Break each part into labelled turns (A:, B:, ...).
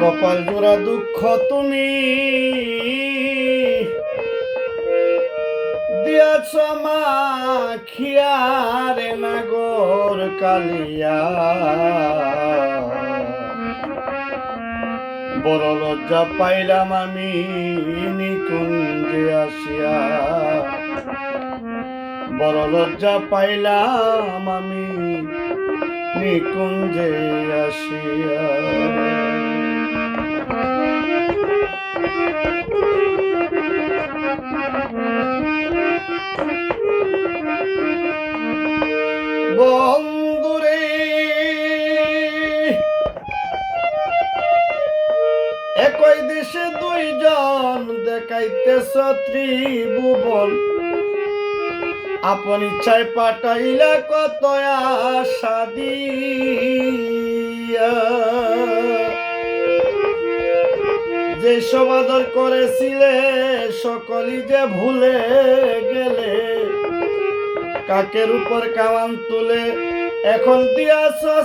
A: কপাল জোড়া দুঃখ তুমি দিয়াছ মাখিয়ারে নাগর কালিয়া। বড় লজ্জা পাইলাম আমি নিকুঞ্জে আসিয়া। বড় লজ্জা পাইলাম আমি নিকুঞ্জে আসিয়া। বন্ধুরে একই দেশে দুইজন দেখাইতেছ ত্রিভুবন। আপন ইচ্ছায় পাঠাইলা কত আশা যে সমাদর করেছিলে, সকলই যে ভুলে গেলে, কাকের উপর কামান তুলে এখন দিয়া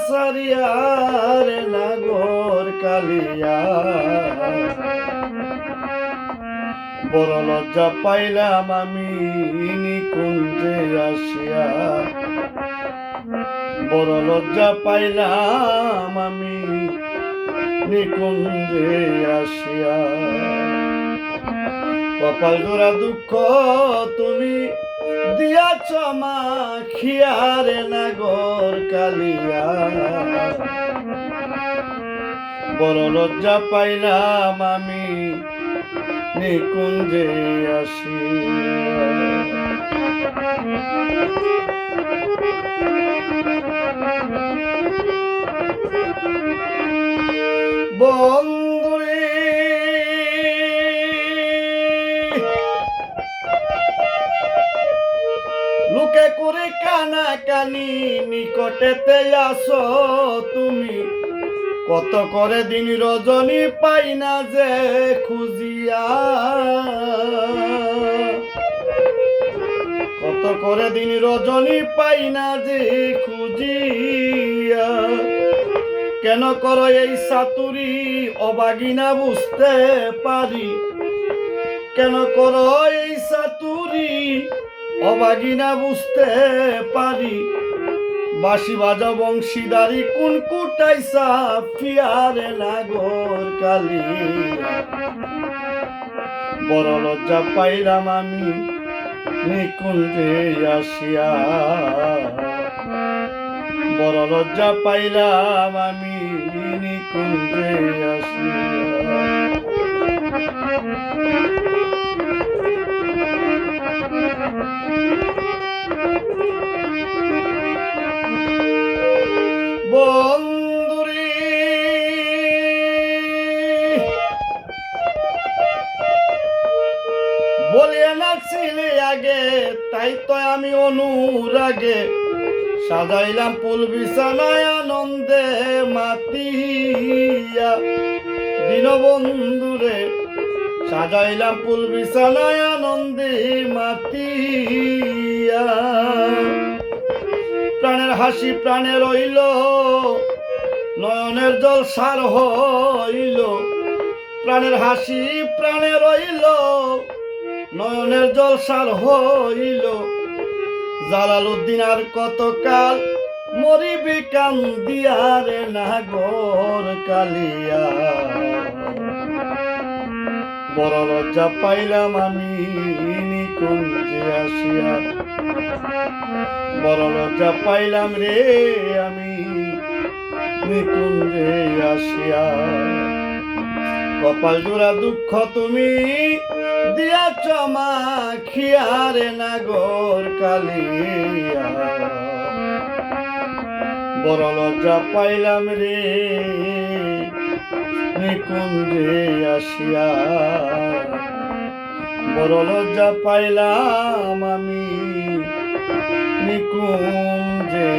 A: সারিয়ার নাগর কালিয়া। বড় লজ্জা পাইলাম আমি নিকুঞ্জে আসিয়া। বড় লজ্জা পাইলাম আমি নিকুঞ্জে আসিয়া। কপাল জোড়া দুঃখ তুমি দিয়াছ মাখিয়ারে নাগর কালিয়া। বড় লজ্জা পাইলাম আমি নিকুঞ্জে আসি। বন্ধুরে লোকে করে কানা কানি নিকটেতে আসো তুমি। কত করে দিন রজনী পাই না যে খুঁজিয়া? কত করে দিন রজনী পাই না যে খুঁজিয়া? কেন করো এই সাতুরি অবাগিনা বুঝতে পারি? কেন করো এই সাতুরি অবাগিনা বুঝতে পারি? বাঁশি বাজা বংশীদারি, কোন কুটাই সাফিয়ারে নাগর কালি? বড় লজ্জা পাইলাম আমি, নিকুঞ্জে আসিয়া। বড় লজ্জা পাইলাম আমি, নিকুঞ্জে আসিয়া। ছিলে আগে তাই তো আমি অনুরাগে সাজাইলাম ফুল বিছানায় আনন্দে মাতিয়া। দীনবন্ধুরে সাজাইলাম ফুল বিছানায় আনন্দে মাতিয়া। প্রাণের হাসি প্রাণে রইল, নয়নের জল সার হইল। প্রাণের হাসি প্রাণে রইল নয়নের জল সার হইল। জালালুদ্দিন আর কতকাল মরিবি কান্দিয়ারে নাগর কালিয়া। বড় লজ্জা পাইলাম আমি নিকুঞ্জে আসিয়া। বড় লজ্জা পাইলাম রে আমি নিকুঞ্জে আসিয়া। কপাল জোড়া দুঃখ তুমি দিয়া চমা খিয়ারে নাগর কালিয়া। বড় লজ্জা পাইলাম রে, নিকুঞ্জে আসিয়া। বড় লজ্জা পাইলাম আমি, নিকুঞ্জে